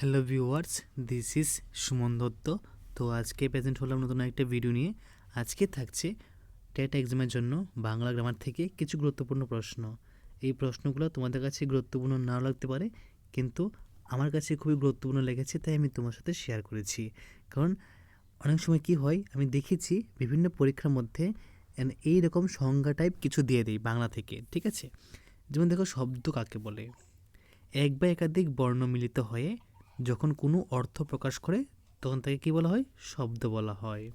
Hello viewers, this is Suman Dutta. তো আজকে present হলাম নতুন একটা ভিডিও নিয়ে। আজকে থাকছে টেট এক্সামের জন্য বাংলা গ্রামার থেকে কিছু গুরুত্বপূর্ণ প্রশ্ন। এই প্রশ্নগুলো তোমাদের কাছে গুরুত্বপূর্ণ নাও লাগতে পারে, কিন্তু আমার কাছে খুবই গুরুত্বপূর্ণ লেগেছে, তাই আমি তোমার সাথে শেয়ার করেছি। কারণ অনেক সময় কি হয়, আমি দেখেছি বিভিন্ন পরীক্ষার মধ্যে এই রকম সংজ্ঞা টাইপ কিছু দিয়ে দেয় বাংলা থেকে, ঠিক আছে? যেমন দেখো, শব্দ কাকে বলে? এক বা একাধিক বর্ণ মিলিত হয়ে যখন কোনো অর্থ প্রকাশ করে, তখন তাকে কী বলা হয়? শব্দ বলা হয়।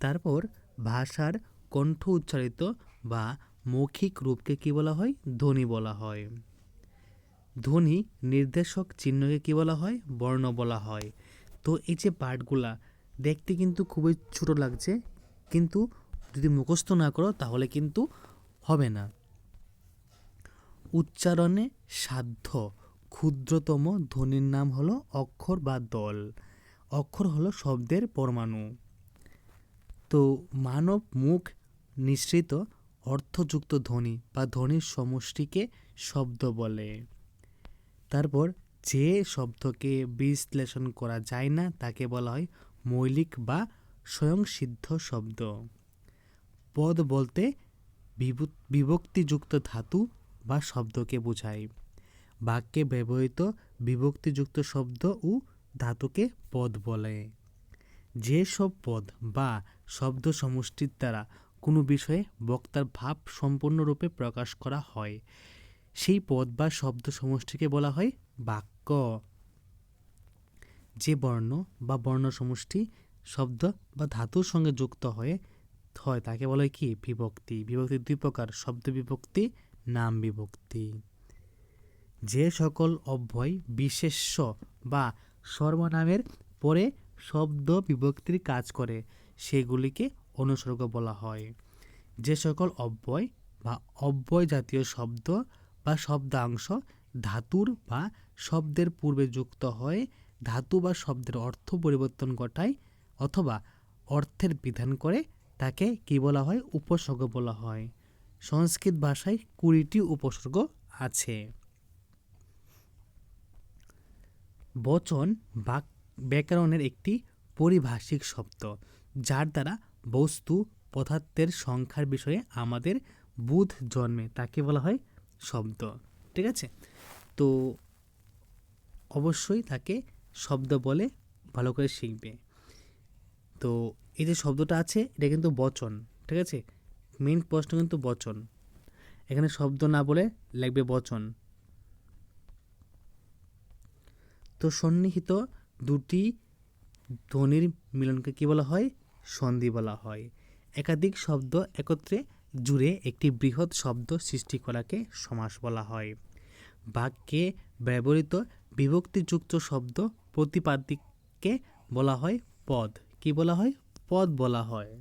তারপর ভাষার কণ্ঠ উচ্চারিত বা মৌখিক রূপকে কী বলা হয়? ধ্বনি বলা হয়। ধ্বনি নির্দেশক চিহ্নকে কী বলা হয়? বর্ণ বলা হয়। তো এই যে পাঠগুলা, দেখতে কিন্তু খুবই ছোট লাগছে। কিন্তু যদি মুখস্থ না করো, তাহলে কিন্তু হবে না। উচ্চারণে সাধ্য ক্ষুদ্রতম ধ্বনির নাম হলো অক্ষর বা দল। অক্ষর হলো শব্দের পরমাণু। তো মানব মুখ নিঃসৃত অর্থযুক্ত ধ্বনি বা ধ্বনির সমষ্টিকে শব্দ বলে। তারপর যে শব্দকে বিশ্লেষণ করা যায় না তাকে বলা হয় মৌলিক বা স্বয়ংসিদ্ধ শব্দ। পদ বলতে বিভু- বিভক্তিযুক্ত ধাতু বা শব্দকে বোঝায়। বাক্যে ব্যবহৃত বিভক্তিযুক্ত শব্দ ও ধাতুকে পদ বলে। যেসব পদ বা শব্দ সমষ্টির দ্বারা কোনো বিষয়ে বক্তার ভাব সম্পূর্ণরূপে প্রকাশ করা হয়, সেই পদ বা শব্দ সমষ্টিকে বলা হয় বাক্য। যে বর্ণ বা বর্ণ সমষ্টি, শব্দ বা ধাতুর সঙ্গে যুক্ত হয়ে হয়, তাকে বলা হয় কি? বিভক্তি। বিভক্তি দুই প্রকার, শব্দ বিভক্তি, নাম বিভক্তি। যে সকল অব্যয় বিশেষ্য বা সর্বনামের পরে শব্দ বিভক্তির কাজ করে, সেগুলিকে অনুসর্গ বলা হয়। যে সকল অব্যয় বা অব্যয় জাতীয় শব্দ বা শব্দাংশ ধাতুর বা শব্দের পূর্বে যুক্ত হয়, ধাতু বা শব্দের অর্থ পরিবর্তন ঘটায় অথবা অর্থের বিধান করে, তাকে কি বলা হয়? উপসর্গ বলা হয়। সংস্কৃত ভাষায় কুড়িটি উপসর্গ আছে। বচন বাক, ব্যাকরণের একটি পরিভাষিক শব্দ, যার দ্বারা বস্তু পদার্থের সংখ্যার বিষয়ে আমাদের বুধ জন্মে, তাকে বলা হয় শব্দ। ঠিক আছে? তো অবশ্যই তাকে শব্দ বলে ভালো করে শিখবে। তো এই যে শব্দটা আছে, এটা কিন্তু বচন, ঠিক আছে? মেন প্রশ্ন কিন্তু বচন। এখানে শব্দ না বলে লাগবে বচন। তো সন্নিহিত দুটি ধ্বনির মিলনকে কী বলা হয়? সন্ধি বলা হয়। একাধিক শব্দ একত্রে জুড়ে একটি বৃহৎ শব্দ সৃষ্টি করাকে সমাস বলা হয়। বাক্যে ব্যবহৃত বিভক্তিযুক্ত শব্দ প্রতিপাদিককে বলা হয় পদ। কি বলা হয়? পদ বলা হয়।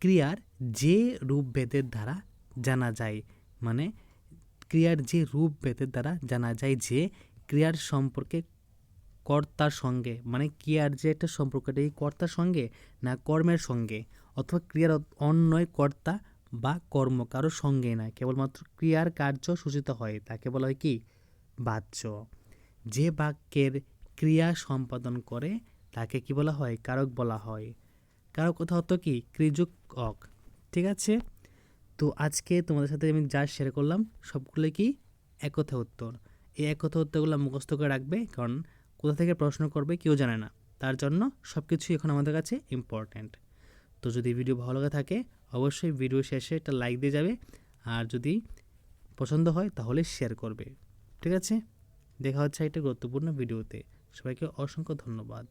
ক্রিয়ার যে রূপভেদের দ্বারা জানা যায় মানে ক্রিয়ার যে রূপভেদের দ্বারা জানা যায় যে ক্রিয়ার সম্পর্কে কর্তার সঙ্গে মানে ক্রিয়ার যে একটা সম্পর্ক, এটা এই কর্তার সঙ্গে না কর্মের সঙ্গে? অথবা ক্রিয়ার অন্যয় কর্তা বা কর্ম কারোর সঙ্গে না, কেবলমাত্র ক্রিয়ার কার্য সূচিত হয়, তাকে বলা হয় কি? বাচ্য যে বাক্যের ক্রিয়া সম্পাদন করে, তাকে কি বলা হয়? কারক বলা হয়। কারক কথা হতো কি? ক্রিযুক অক। ঠিক আছে? তো আজকে তোমাদের সাথে আমি যা শেয়ার করলাম সবগুলো কি এক উত্তর। এই এক কথা উত্তরগুলো মুখস্থ করে রাখবে, কারণ কোথা থেকে প্রশ্ন করবে কেউ জানে না। তার জন্য সব কিছুই এখন আমাদের কাছে ইম্পর্ট্যান্ট তো যদি ভিডিও ভালো লাগে থাকে, অবশ্যই ভিডিও শেষে একটা লাইক দিয়ে যাবে, আর যদি পছন্দ হয় তাহলে শেয়ার করবে। ঠিক আছে? দেখা হচ্ছে একটা গুরুত্বপূর্ণ ভিডিওতে সবাইকে অসংখ্য ধন্যবাদ।